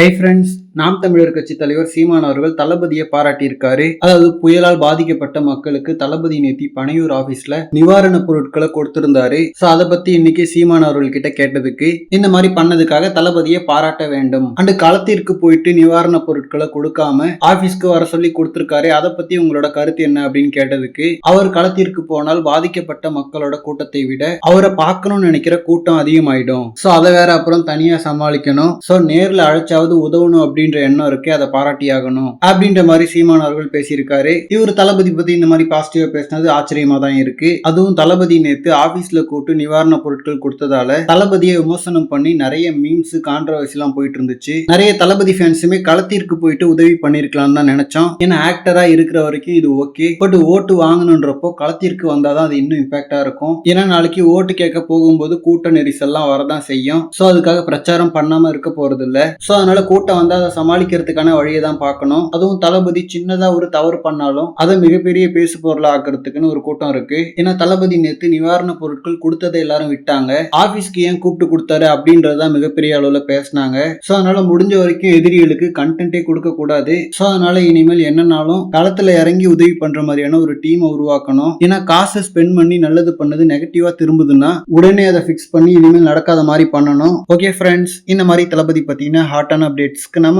Hi friends நாம் தமிழர் கட்சி தலைவர் சீமான் அவர்கள் தளபதியை பாராட்டியிருக்காரு. அதாவது புயலால் பாதிக்கப்பட்ட மக்களுக்கு தளபதி நேத்தி பனையூர் ஆபீஸ்ல நிவாரண பொருட்களை கொடுத்திருந்தாரு. சோ அதை பத்தி இன்னைக்கு சீமான் அவர்கள் கிட்ட கேட்டதுக்கு இந்த மாதிரி பண்ணதுக்காக தளபதியை பாராட்ட வேண்டும். அண்டு களத்திற்கு போயிட்டு நிவாரண பொருட்களை கொடுக்காம ஆபீஸ்க்கு வர சொல்லி கொடுத்திருக்காரு. அதை பத்தி உங்களோட கருத்து என்ன அப்படின்னு கேட்டதுக்கு அவர் களத்திற்கு போனால் பாதிக்கப்பட்ட மக்களோட கூட்டத்தை விட அவரை பார்க்கணும்னு நினைக்கிற கூட்டம் அதிகமாயிடும். சோ அதை வேற அப்புறம் தனியா சமாளிக்கணும். சோ நேர்ல அழைச்சாவது உதவணும் அப்படின்ற எண்ணம் இருக்கு அதை பாராட்டியாகணும் அப்படின்ற மாதிரி சீமான் அவர்கள் பேசியிருக்காரு. இவர் தளபதி பத்தி இந்த மாதிரி பாசிட்டிவா பேசினது ஆச்சரியமா தான் இருக்கு. அதுவும் தளபதி நேத்து ஆபீஸ்ல கூட்டு நிவாரண பொருட்கள் கொடுத்ததால தளபதியை விமர்சனம் பண்ணி நிறைய மீம்ஸ் கான்ட்ரவர்சி எல்லாம் போயிட்டு இருந்துச்சு. நிறைய தளபதி ஃபேன்ஸுமே களத்திற்கு போயிட்டு உதவி பண்ணிருக்கலாம் தான் நினைச்சோம். ஏன்னா ஆக்டரா இருக்கிற வரைக்கும் இது ஓகே பட் ஓட்டு வாங்கணுன்றப்போ களத்திற்கு வந்தாதான் அது இன்னும் இம்பாக்டா இருக்கும். ஏன்னா நாளைக்கு ஓட்டு கேட்க போகும்போது கூட்ட நெரிசல்லாம் வரதான் செய்யும். சோ அதுக்காக பிரச்சாரம் பண்ணாம இருக்க போறது இல்ல சோ அதனால கூட்டம் வந்தா அதை சமாளிக்கிறதுக்கான வழியை தான் பார்க்கணும். அதுவும் தளபதி சின்னதா ஒரு தவறு பண்ணாலும் அதை மிகப்பெரிய பேசு பொருளாக்குறதுக்குன்னு ஒரு கூட்டம் இருக்கு. ஏன்னா தளபதி நேத்து நிவாரண பொருட்கள் கொடுத்ததை எல்லாரும் விட்டாங்க. ஆபீஸ்க்கு ஏன் கூப்பிட்டு கொடுத்தாரு அப்படின்றதான் மிகப்பெரிய அளவுல பேசினாங்க. சோ அதனால முடிஞ்ச வரைக்கும் எதிரிகளுக்கு கண்டென்ட்டே கொடுக்க கூடாது. சோ அதனால இனிமேல் என்னன்னாலும் களத்துல இறங்கி உதவி பண்ற மாதிரியான ஒரு டீமை உருவாக்கணும். ஏன்னா காசை ஸ்பெண்ட் பண்ணி நல்லது பண்ணது நெகட்டிவா திரும்புதுன்னா உடனே அதை ஃபிக்ஸ் பண்ணி இனிமேல் நடக்காத மாதிரி பண்ணணும். ஓகே ஃப்ரெண்ட்ஸ் இந்த மாதிரி தளபதி பார்த்தீங்கன்னா ஹாட்டான அப்டேட்ஸ்க்கு நம்ம